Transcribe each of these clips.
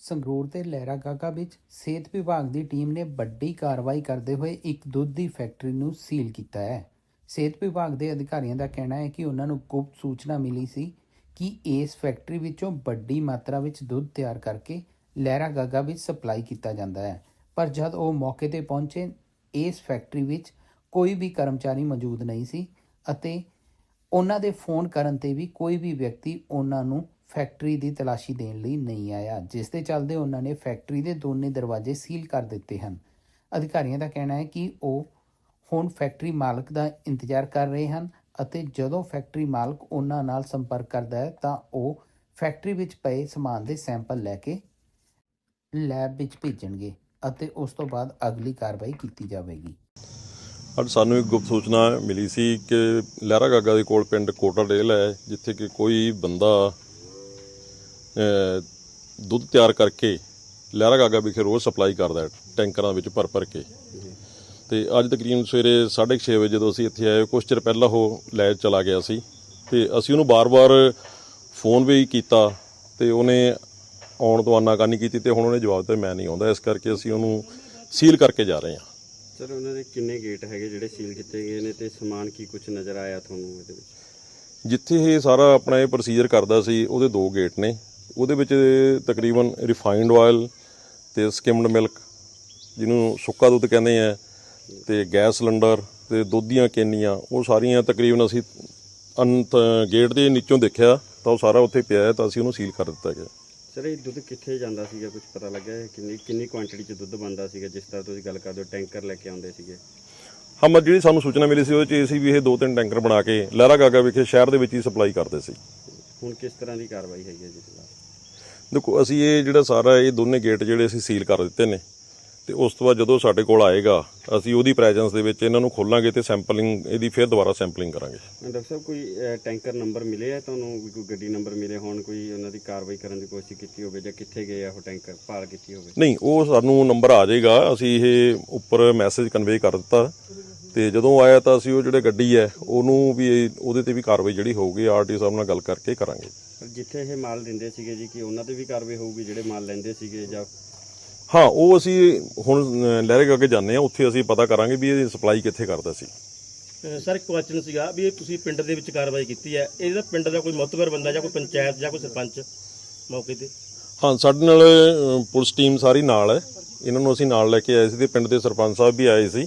ਸੰਗਰੂਰ ਦੇ ਲਹਿਰਾ ਗਾਗਾ ਵਿੱਚ ਸਿਹਤ ਵਿਭਾਗ ਦੀ ਟੀਮ ਨੇ ਵੱਡੀ ਕਾਰਵਾਈ ਕਰਦੇ ਹੋਏ ਇੱਕ ਦੁੱਧ ਦੀ ਫੈਕਟਰੀ ਨੂੰ ਸੀਲ ਕੀਤਾ ਹੈ। ਸਿਹਤ ਵਿਭਾਗ ਦੇ ਅਧਿਕਾਰੀਆਂ ਦਾ ਕਹਿਣਾ ਹੈ ਕਿ ਉਹਨਾਂ ਨੂੰ ਗੁਪਤ ਸੂਚਨਾ ਮਿਲੀ ਸੀ ਕਿ ਇਸ ਫੈਕਟਰੀ ਵਿੱਚੋਂ ਵੱਡੀ ਮਾਤਰਾ ਵਿੱਚ ਦੁੱਧ ਤਿਆਰ ਕਰਕੇ ਲਹਿਰਾ ਗਾਗਾ ਵਿੱਚ ਸਪਲਾਈ ਕੀਤਾ ਜਾਂਦਾ ਹੈ। ਪਰ ਜਦ ਉਹ ਮੌਕੇ ਤੇ ਪਹੁੰਚੇ, ਇਸ ਫੈਕਟਰੀ ਵਿੱਚ ਕੋਈ ਵੀ ਕਰਮਚਾਰੀ ਮੌਜੂਦ ਨਹੀਂ ਸੀ ਅਤੇ ਉਹਨਾਂ ਦੇ ਫੋਨ ਕਰਨ ਤੇ ਵੀ ਕੋਈ ਵੀ ਵਿਅਕਤੀ ਉਹਨਾਂ ਨੂੰ ਫੈਕਟਰੀ ਦੀ ਤਲਾਸ਼ੀ ਦੇਣ ਲਈ ਨਹੀਂ ਆਇਆ, ਜਿਸ ਦੇ ਚੱਲਦੇ ਉਹਨਾਂ ਨੇ ਫੈਕਟਰੀ ਦੇ ਦੋਨੇ ਦਰਵਾਜ਼ੇ ਸੀਲ ਕਰ ਦਿੱਤੇ ਹਨ। ਅਧਿਕਾਰੀਆਂ ਦਾ ਕਹਿਣਾ ਹੈ ਕਿ ਉਹ ਹੁਣ ਫੈਕਟਰੀ ਮਾਲਕ ਦਾ ਇੰਤਜ਼ਾਰ ਕਰ ਰਹੇ ਹਨ ਅਤੇ ਜਦੋਂ ਫੈਕਟਰੀ ਮਾਲਕ ਉਹਨਾਂ ਨਾਲ ਸੰਪਰਕ ਕਰਦਾ ਹੈ, ਤਾਂ ਉਹ ਫੈਕਟਰੀ ਵਿੱਚ ਪਏ ਸਮਾਨ ਦੇ ਸੈਂਪਲ ਲੈ ਕੇ ਲੈਬ ਵਿੱਚ ਭੇਜਣਗੇ ਅਤੇ ਉਸ ਤੋਂ ਬਾਅਦ ਅਗਲੀ ਕਾਰਵਾਈ ਕੀਤੀ ਜਾਵੇਗੀ। ਅੱਜ ਸਾਨੂੰ ਇੱਕ ਗੁਪਤ ਸੂਚਨਾ ਮਿਲੀ ਸੀ ਕਿ ਲਹਿਰਾ ਗਾਗਾ ਦੇ ਕੋਲ ਪਿੰਡ ਕੋਟਾ ਡੇਲ ਹੈ, ਜਿੱਥੇ ਕਿ ਕੋਈ ਬੰਦਾ ਦੁੱਧ ਤਿਆਰ ਕਰਕੇ ਲਹਿਰਾ ਗਾਗਾ ਵਿਖੇ ਰੋਜ਼ ਸਪਲਾਈ ਕਰਦਾ ਹੈ ਟੈਂਕਰਾਂ ਵਿੱਚ ਭਰ ਭਰ ਕੇ। ਤੇ ਅੱਜ ਤਕਰੀਬਨ ਸਵੇਰੇ 6:30 ਵਜੇ ਜਦੋਂ ਅਸੀਂ ਇੱਥੇ ਆਏ ਕੁਝ ਚਿਰ ਪਹਿਲਾਂ ਉਹ ਲੈ ਚਲਾ ਗਿਆ ਸੀ। ਤੇ ਅਸੀਂ ਉਹਨੂੰ ਬਾਰ-ਬਾਰ ਫੋਨ ਵੀ ਕੀਤਾ ਤੇ ਉਹਨੇ ਆਉਣ ਤੋਂ ਆਨਾਕਾਨੀ ਕੀਤੀ ਤੇ ਹੁਣ ਉਹਨੇ ਜਵਾਬ ਦਿੱਤਾ ਮੈਂ ਨਹੀਂ ਆਉਂਦਾ। ਇਸ ਕਰਕੇ ਅਸੀਂ ਉਹਨੂੰ ਸੀਲ ਕਰਕੇ ਜਾ ਰਹੇ ਹਾਂ। ਸਰ ਉਹਨਾਂ ਦੇ ਕਿੰਨੇ ਗੇਟ ਹੈਗੇ ਜਿਹੜੇ ਸੀਲ ਕੀਤੇ ਗਏ ਨੇ ਤੇ ਸਮਾਨ ਕੀ ਕੁਝ ਨਜ਼ਰ ਆਇਆ ਤੁਹਾਨੂੰ ਇਹਦੇ ਵਿੱਚ? ਜਿੱਥੇ ਇਹ ਸਾਰਾ ਆਪਣਾ ਇਹ ਪ੍ਰੋਸੀਜਰ ਕਰਦਾ ਸੀ ਉਹਦੇ ਦੋ ਗੇਟ ਨੇ। ਉਹਦੇ ਵਿੱਚ ਤਕਰੀਬਨ ਰਿਫਾਈਨਡ ਆਇਲ ਤੇ ਸਕਿਮਡ ਮਿਲਕ ਜਿਹਨੂੰ ਸੁੱਕਾ ਦੁੱਧ ਕਹਿੰਦੇ ਆ ਤੇ ਗੈਸ ਸਿਲੰਡਰ ਤੇ ਦੁੱਧ ਦੀਆਂ ਕੇਨੀਆਂ ਉਹ ਸਾਰੀਆਂ ਤਕਰੀਬਨ ਅਸੀਂ ਅੰਤ ਗੇਟ ਦੇ ਨੀਚੋਂ ਦੇਖਿਆ ਤਾਂ ਉਹ ਸਾਰਾ ਉੱਥੇ ਪਿਆ ਹੈ ਤਾਂ ਅਸੀਂ ਉਹਨੂੰ ਸੀਲ ਕਰ ਦਿੱਤਾ ਗਿਆ। ਸਰ ਇਹ ਦੁੱਧ ਕਿੱਥੇ ਜਾਂਦਾ ਸੀਗਾ? ਕੁਝ ਪਤਾ ਲੱਗਾ ਹੈ? ਕਿੰਨੀ ਕਿੰਨੀ ਕੁਆਂਟੀਟੀ ਚ ਦੁੱਧ ਬਣਦਾ ਸੀਗਾ? ਜਿਸ ਤਰ੍ਹਾਂ ਤੁਸੀਂ ਗੱਲ ਕਰਦੇ ਹੋ ਟੈਂਕਰ ਲੈ ਕੇ ਆਉਂਦੇ ਸੀਗੇ। ਹਾਂ ਮੈਂ ਜਿਹੜੀ ਸਾਨੂੰ ਸੂਚਨਾ ਮਿਲੀ ਸੀ ਉਹਦੇ ਚ ਇਹ ਸੀ ਵੀ ਇਹ ਦੋ ਤਿੰਨ ਟੈਂਕਰ ਬਣਾ ਕੇ ਲਹਿਰਾ ਗਾਗਾ ਵਿਖੇ ਸ਼ਹਿਰ ਦੇ ਵਿੱਚ ਹੀ ਸਪਲਾਈ ਕਰਦੇ ਸੀ। ਹੁਣ ਕਿਸ ਤਰ੍ਹਾਂ ਦੀ ਕਾਰਵਾਈ ਹੈਗੀ ਹੈ ਜੀ ਦੇਖੋ ਅਸੀਂ ਇਹ ਜਿਹੜਾ ਸਾਰਾ ਇਹ ਦੋਨੇ ਗੇਟ ਜਿਹੜੇ ਅਸੀਂ ਸੀਲ ਕਰ ਦਿੱਤੇ ਨੇ ਤੇ ਉਸ ਤੋਂ ਬਾਅਦ ਜਦੋਂ ਸਾਡੇ ਕੋਲ ਆਏਗਾ ਅਸੀਂ ਉਹਦੀ ਪ੍ਰੈਜ਼ੈਂਸ ਦੇ ਵਿੱਚ ਇਹਨਾਂ ਨੂੰ ਖੋਲਾਂਗੇ ਤੇ ਸੈਂਪਲਿੰਗ ਇਹਦੀ ਫਿਰ ਦੁਬਾਰਾ ਸੈਂਪਲਿੰਗ ਕਰਾਂਗੇ। ਡਾਕਟਰ ਸਾਹਿਬ ਕੋਈ ਟੈਂਕਰ ਨੰਬਰ ਮਿਲੇ ਆ ਤੁਹਾਨੂੰ? ਕੋਈ ਗੱਡੀ ਨੰਬਰ ਮਿਲੇ ਹੋਣ ਕੋਈ ਉਹਨਾਂ ਦੀ ਕਾਰਵਾਈ ਕਰਨ ਦੀ ਕੋਸ਼ਿਸ਼ ਕੀਤੀ ਹੋਵੇ ਜਾਂ ਕਿੱਥੇ ਗਏ ਆ ਉਹ ਟੈਂਕਰ ਭਾਲ ਕੀਤੀ ਹੋਵੇ? ਨਹੀਂ ਉਹ ਸਾਨੂੰ ਨੰਬਰ ਆ ਜਾਏਗਾ। ਅਸੀਂ ਇਹ ਉੱਪਰ ਮੈਸੇਜ ਕਨਵੇ ਕਰ ਦਿੱਤਾ। ਤੇ ਜਦੋਂ ਆਇਆ ਤਾਂ ਅਸੀਂ ਉਹ ਜਿਹੜੇ ਗੱਡੀ ਹੈ ਉਹਨੂੰ ਵੀ ਇਹ- ਉਹਦੇ ਤੇ ਵੀ ਕਾਰਵਾਈ ਜਿਹੜੀ ਹੋਊਗੀ ਆਰਟੀ ਸਾਹਿਬ ਨਾਲ ਗੱਲ ਕਰਕੇ ਕਰਾਂਗੇ। ਜਿੱਥੇ ਇਹ ਮਾਲ ਦਿੰਦੇ ਸੀਗੇ ਜੀ ਕਿ ਉਹਨਾਂ ਤੇ ਵੀ ਕਾਰਵਾਈ ਹੋਊਗੀ ਜਿਹੜੇ ਮਾਲ ਲੈਂਦੇ ਸੀਗੇ ਜਾਂ ਹਾਂ ਉਹ ਅਸੀਂ ਹੁਣ ਲਹਿਰੇ ਗਾ ਕੇ ਜਾਂਦੇ ਆ ਉੱਥੇ ਅਸੀਂ ਪਤਾ ਕਰਾਂਗੇ ਵੀ ਇਹ ਸਪਲਾਈ ਕਿੱਥੇ ਕਰਦਾ ਸੀ। ਸਰ ਇੱਕ ਕੁਐਸਚਨ ਸੀਗਾ ਵੀ ਇਹ ਤੁਸੀਂ ਪਿੰਡ ਦੇ ਵਿੱਚ ਕਾਰਵਾਈ ਕੀਤੀ ਹੈ। ਇਹਦਾ ਪਿੰਡ ਦਾ ਕੋਈ ਮੁਤਬਰ ਬੰਦਾ ਜਾਂ ਕੋਈ ਪੰਚਾਇਤ ਜਾਂ ਕੋਈ ਸਰਪੰਚ ਮੌਕੇ ਤੇ? ਹਾਂ ਸਾਡੇ ਨਾਲ ਪੁਲਿਸ ਟੀਮ ਸਾਰੀ ਨਾਲ ਹੈ। ਇਹਨਾਂ ਨੂੰ ਅਸੀਂ ਨਾਲ ਲੈ ਕੇ ਆਏ ਸੀ ਤੇ ਪਿੰਡ ਦੇ ਸਰਪੰਚ ਸਾਹਿਬ ਵੀ ਆਏ ਸੀ।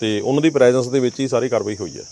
ਤੇ ਉਹਨਾਂ ਦੀ ਪ੍ਰੈਜ਼ੈਂਸ ਦੇ ਵਿੱਚ ਹੀ ਸਾਰੀ ਕਾਰਵਾਈ ਹੋਈ ਹੈ।